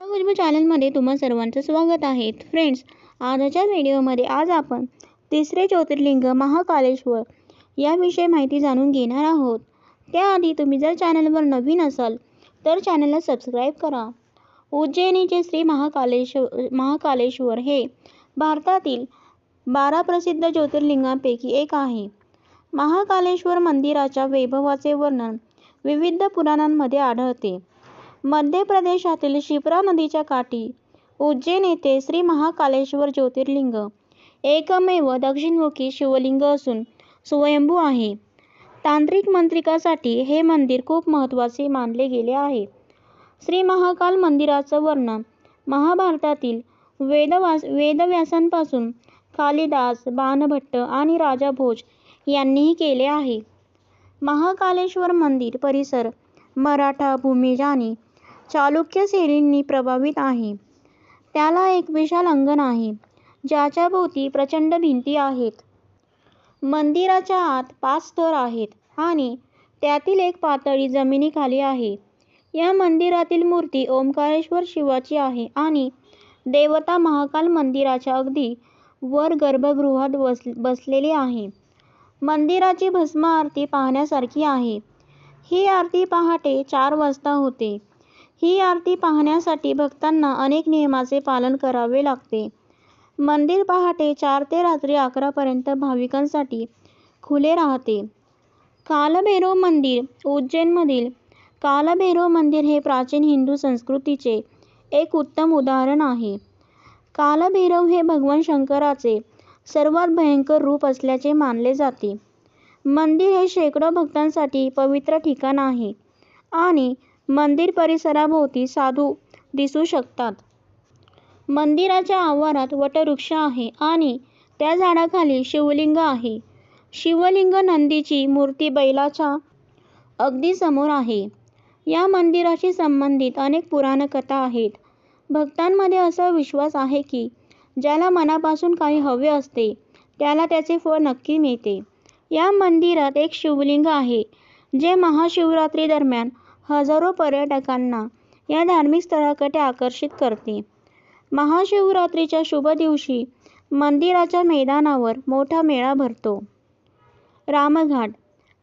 गुजबू चॅनलमध्ये तुम्हा सर्वांचं स्वागत आहे. फ्रेंड्स आजच्या व्हिडिओमध्ये आज आपण तिसरे ज्योतिर्लिंग महाकालेश्वर याविषयी माहिती जाणून घेणार आहोत. त्याआधी तुम्ही जर चॅनलवर नवीन असाल तर चॅनलला सबस्क्राईब करा. उज्जैनीचे श्री महाकालेश्वर महाकालेश्वर हे भारतातील बारा प्रसिद्ध ज्योतिर्लिंगांपैकी एक आहे. महाकालेश्वर मंदिराच्या वैभवाचे वर्णन विविध पुराणांमध्ये आढळते. मध्य प्रदेशातील शिप्रा नदीच्या काठी. उज्जैन येथे श्री महाकालेश्वर ज्योतिर्लिंग. एकमेव दक्षिणमुखी शिवलिंग असून स्वयंभू आहे. तांत्रिक मंत्रिकासाठी हे मंदिर खूप महत्त्वाचे मानले गेले आहे. श्री महाकाल मंदिराचं वर्णन महाभारतातील वेदवास वेदव्यासांपासून कालिदास बाणभट्ट आणि राजा भोज यांनीही केले आहे. महाकालेश्वर मंदिर परिसर मराठा भूमिज आणि चालुक्य सेरींनी प्रभावित आहे. त्याला एक विशाल अंगण आहे ज्याच्या भोवती प्रचंड भिंती आहेत. मंदिराच्या आत पाच स्तर आहेत आणि त्यातील एक पातळी जमिनीखाली आहे. या मंदिरातील मूर्ती ओंकारेश्वर शिवाची आहे आणि देवता महाकाल मंदिराच्या अगदी वर गर्भगृहात बस बसलेली आहे. मंदिराची भस्म आरती पाहण्यासारखी आहे. ही आरती पहाटे चार वाजता होते. ही आरती पाहण्यासाठी भक्तांना अनेक नियमाचे पालन करावे लागते. मंदिर पहाटे चार ते रात्री अकरापर्यंत भाविकांसाठी खुले राहते. कालभैरव मंदिर उज्जैनमधील कालभैरव मंदिर हे प्राचीन हिंदू संस्कृतीचे एक उत्तम उदाहरण आहे. कालभैरव हे भगवान शंकराचे सर्वात भयंकर रूप असल्याचे मानले जाते. मंदिर हे शेकडो भक्तांसाठी पवित्र ठिकाण आहे आणि मंदिर परिसराभोवती साधू दिसू शकतात. मंदिराच्या आवारात वटवृक्ष आहे आणि त्या झाडाखाली शिवलिंग आहे. शिवलिंग नंदीची मूर्ती बैलाच्या अगदी समोर आहे. या मंदिराशी संबंधित अनेक पुराणकथा आहेत. भक्तांमध्ये असा विश्वास आहे की ज्याला मनापासून काही हवे असते त्याला त्याचे फळ नक्की मिळते. या मंदिरात एक शिवलिंग आहे जे महाशिवरात्री दरम्यान हजारो पर्यटकांना या धार्मिक स्थळाकडे आकर्षित करते. महाशिवरात्रीच्या शुभ दिवशी मंदिराच्या मैदानावर मोठा मेळा भरतो. रामघाट.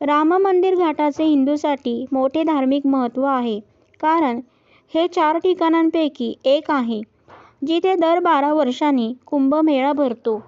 राम मंदिर घाटाचे हिंदूसाठी मोठे धार्मिक महत्त्व आहे कारण हे चार ठिकाणांपैकी एक आहे जिथे दर बारा वर्षांनी कुंभमेळा भरतो.